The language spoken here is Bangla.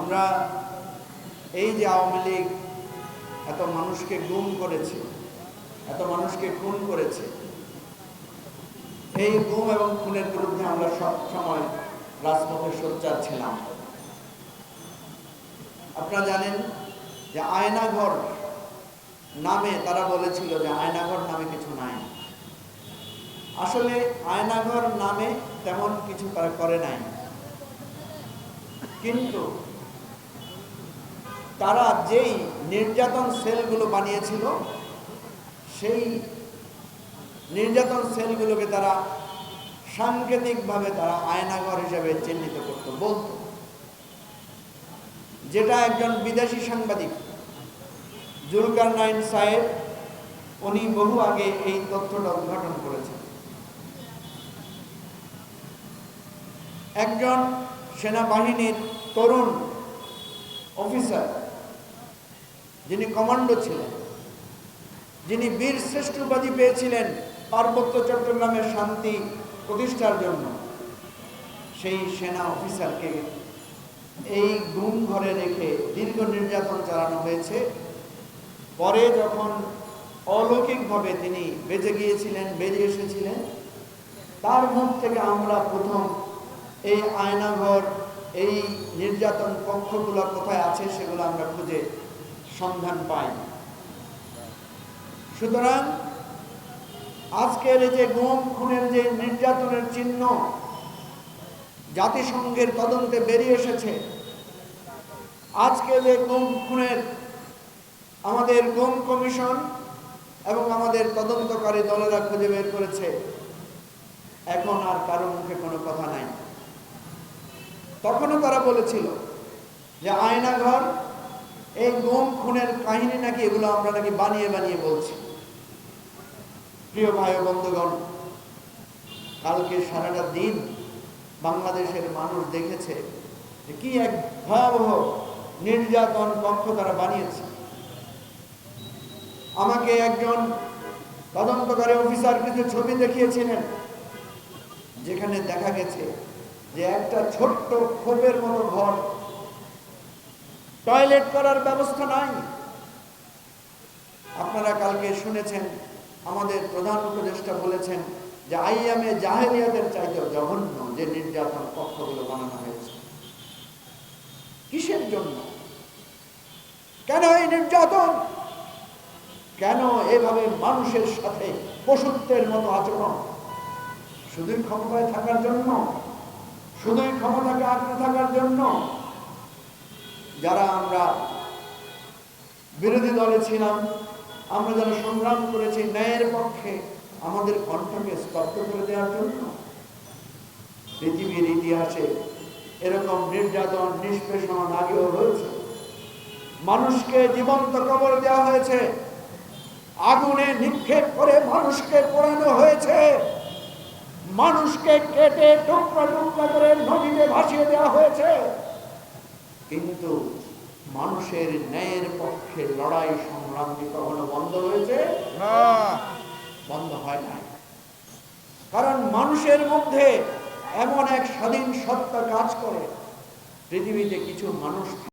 আমরা এই যে আওয়ামী লীগ এত মানুষকে গুম করেছে, এত মানুষকে খুন করেছে, এই গুম এবং খুনের বিরুদ্ধে আমরা সব সময় রাজপথে সোচ্চার ছিলাম। আপনারা জানেন যে আয়নাঘর নামে তারা বলেছিল যে আয়নাঘর নামে কিছু নাই। আসলে আয়নাঘর নামে তেমন কিছু তারা করে নাই। কিন্তু তারা যেই নির্যাতন সেলগুলো বানিয়েছিল, সেই নির্যাতন সেলগুলোকে তারা সাংকেতিকভাবে তারা আয়নাঘর হিসেবে চিহ্নিত করত, বলতো। যেটা একজন বিদেশি সাংবাদিক, জুলকার নাইন সাহেব, উনি বহু আগে এই তথ্যটা উদ্ঘাটন করেছেন। একজন সেনাবাহিনীর তরুণ অফিসার যিনি কমান্ডো ছিলেন, যিনি বীর শ্রেষ্ঠ উপাধি পেয়েছিলেন পার্বত্য চট্টগ্রামের শান্তি প্রতিষ্ঠার জন্য, সেই সেনা অফিসারকে এই গুম ঘরে রেখে দীর্ঘ নির্যাতন চালানো হয়েছে। পরে যখন অলৌকিকভাবে তিনি বেঁচে গিয়েছিলেন, বেরিয়ে এসেছিলেন, তার মুখ থেকে আমরা প্রথম এই আয়নাঘর, এই নির্যাতন কক্ষগুলো কোথায় আছে সেগুলো আমরা খুঁজে সন্ধান পাই সুতরাং আজকের এই যে গুম খুনের যে নির্যাতনের চিহ্ন, জাতিসংঘের তদন্তে বেরিয়ে এসেছে। আজকে যে গুম খুনের আমাদের গুম কমিশন এবং আমাদের তদন্তকারী দলেরা খুঁজে বের করেছে। এখন আর কারও মুখে কোনো কথা নাই। তখনও তারা বলেছিল যে আয়নাঘর এই গুম খুনের কাহিনী নাকি এগুলো আমরা নাকি বানিয়ে বানিয়ে বলছি। প্রিয় ভাই বন্ধুগণ, কালকে সারাটা দিন বাংলাদেশের মানুষ দেখেছে যে কি এক ভয়াবহ নির্যাতন কক্ষ তারা বানিয়েছে। আমাকে একজন তদন্তকারী অফিসার কিছু ছবি দেখিয়েছিলেন, যেখানে দেখা গেছে যে একটা ছোট্ট ক্ষোভের মতো ঘর টয়লেট করার ব্যবস্থা নাই। আপনারা কালকে শুনেছেন, আমাদের প্রধান উপদেষ্টা বলেছেন যে আইয়ামে জাহেলিয়াতের চাইতেও জঘন্য যে নির্যাতন কক্ষগুলো বানানো হয়েছে। কিসের জন্য? কেন এই নির্যাতন? কেন এভাবে মানুষের সাথে পশুত্বের মতো আচরণ? শুধুই ক্ষমতায় থাকার জন্য? শুধুই ক্ষমতাকে আঁকড়ে থাকার জন্য? যারা আমরা বিরোধী দলে ছিলাম, আমরা যারা সংগ্রাম করেছি, ন্যায়ের পক্ষে আমাদের কণ্ঠকে স্তব্ধ করে দেওয়ার জন্য পৃথিবীর ইতিহাসে এরকম নির্যাতন, নিষ্পেষণ আগেও হয়েছে মানুষকে জীবন্ত কবর দেওয়া হয়েছে। আগুনে নিক্ষেপ করে মানুষকে পোড়ানো হয়েছে। মানুষকে কেটে টুকরা টুকরা করে নদীতে ভাসিয়ে দেওয়া হয়েছে। কিন্তু মানুষের ন্যায়ের পক্ষে লড়াই সংগ্রাম কি কখনো বন্ধ হয়েছে? বন্ধ হয় নাই। কারণ মানুষের মধ্যে এমন এক স্বাধীন সত্তা কাজ করে। পৃথিবীতে কিছু মানুষ